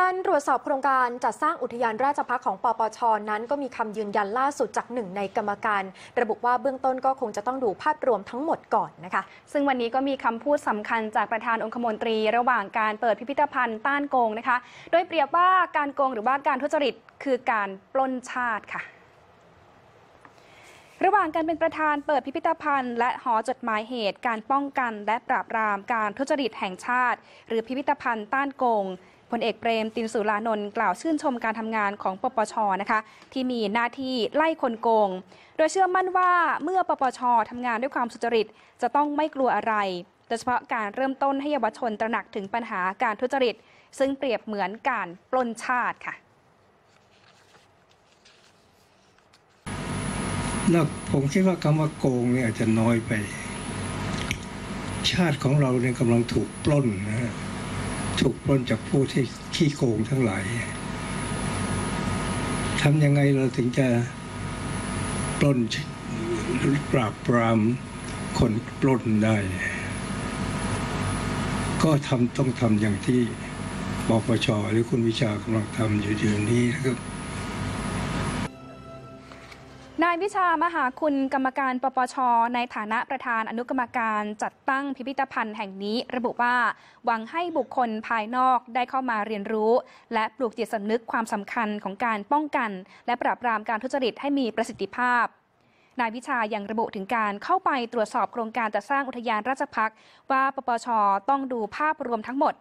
การตรวจสอบโครงการจัดสร้างอุทยานราชพักของปปชนั้น ก็มีคำยืนยันล่าสุดจากหนึ่งในกรรมการ ระบุว่าเบื้องต้นก็คงจะต้องดูภาพรวมทั้งหมดก่อนนะคะ ซึ่งวันนี้ก็มีคำพูดสำคัญจากประธานองคมนตรี ระหว่างการเปิดพิพิธภัณฑ์ต้านโกงนะคะ โดยเปรียบว่าการโกงหรือว่าการทุจริตคือการปล้นชาติค่ะระหว่างการเป็นประธานเปิดพิพิธภัณฑ์ และหอจดหมายเหตุการป้องกัน และปราบปรามการทุจริตแห่งชาติ หรือพิพิธภัณฑ์ต้านโกง ลเอกเปรมตินสุรานนท์กล่าวชื่นชมการทำงานของปปชนะคะที่มีหน้าที่ไล่คนโกง โดยเชื่อมั่นว่าเมื่อปปชทำงานด้วยความสุจริต จะต้องไม่กลัวอะไรโดยเฉพาะการเริ่มต้นให้เยาวชนตระหนักถึงปัญหาการทุจริต ซึ่งเปรียบเหมือนการปล้นชาติค่ะแล้วผมคิดว่าคำว่าโกงเนี่ยอาจจะน้อยไป ชาติของเราเนี่ยกำลังถูกปล้นนะฮะ ถูกปล้นจากผู้ที่ขี้โกงทั้งหลายทำยังไงเราถึงจะปล้นปราบปรามคนปล้นได้ ก็ทำต้องทำอย่างที่ปปชหรือคุณวิชากำลังทำอยู่เดี๋ยวนี้นะครับ นายวิชามหาคุณกรรมการปปช ในฐานะประธานอนุกรรมการจัดตั้งพิพิธภัณฑ์แห่งนี้ ระบุว่า หวังให้บุคคลภายนอกได้เข้ามาเรียนรู้ และปลูกจิตสำนึกความสำคัญของการป้องกัน และปราบปรามการทุจริตให้มีประสิทธิภาพนายวิชายังระบุถึงการเข้าไปตรวจสอบโครงการจัดสร้างอุทยานราชพักษ์ว่าปปชต้องดูภาพรวมทั้งหมด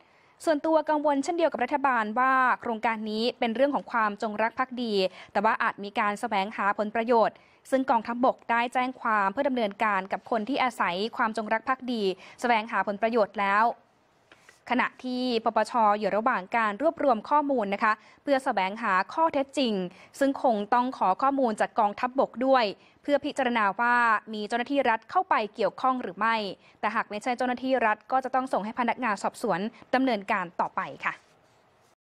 ส่วนตัวกังวลเช่นเดียวกับรัฐบาลว่าโครงการนี้เป็นเรื่องของความจงรักภักดี แต่ว่าอาจมีการแสวงหาผลประโยชน์ ซึ่งกองทัพบบกได้แจ้งความเพื่อดำเนินการกับคนที่อาศัยความจงรักภักดี แสวงหาผลประโยชน์แล้ว ขณะที่ปปชอยู่ระหว่างการรวบรวมข้อมูลนะคะ เพื่อแสวงหาข้อเท็จจริง ซึ่งคงต้องขอข้อมูลจากกองทัพบบกด้วย เพื่อพิจารณาว่ามีเจ้าหน้าที่รัฐเข้าไปเกี่ยวข้องหรือไม่ แต่หากไม่ใช่เจ้าหน้าที่รัฐก็จะต้องส่งให้พนักงานสอบสวนดำเนินการต่อไปค่ะ